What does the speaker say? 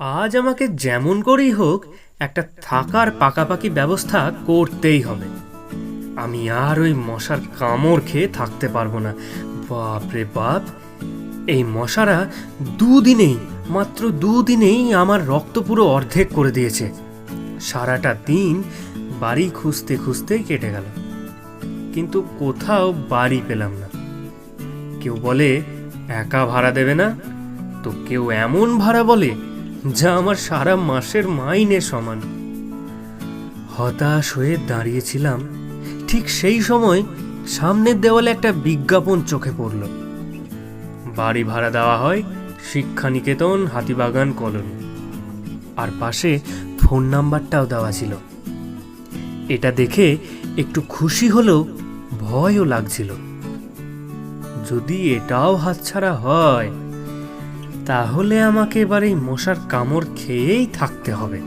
আজ আমাকে যেমন করেই হোক একটা থাকার পাকাপাকি ব্যবস্থা করতেই হবে। আমি আর ওই মশার কামড় খেয়ে থাকতে পারব না। বাপ রে বাপ, এই মশারা দুদিনেই, মাত্র দুদিনেই আমার রক্ত পুরো অর্ধেক করে দিয়েছে। সারাটা দিন বাড়ি খুঁজতে খুঁজতেই কেটে গেল। কিন্তু কোথাও বাড়ি পেলাম না। কেউ বলে, একা ভাড়া দেবে না? তো কেউ এমন ভাড়া বলে যা আমার সারা মাসের মাইনে সমান। হতাশ হয়ে দাঁড়িয়েছিলাম, ঠিক সেই সময় সামনের দেওয়ালে একটা বিজ্ঞাপন চোখে পড়ল। বাড়ি ভাড়া দেওয়া হয় শিক্ষানিকেতন হাতিবাগান কলোনি। আর পাশে ফোন নাম্বারটাও দেওয়া ছিল। এটা দেখে একটু খুশি হলেও ভয়ও লাগছিল। যদি এটাও হাতছাড়া হয় তাহলে আমাকে এবার এই মশার কামড় খেয়েই থাকতে হবে।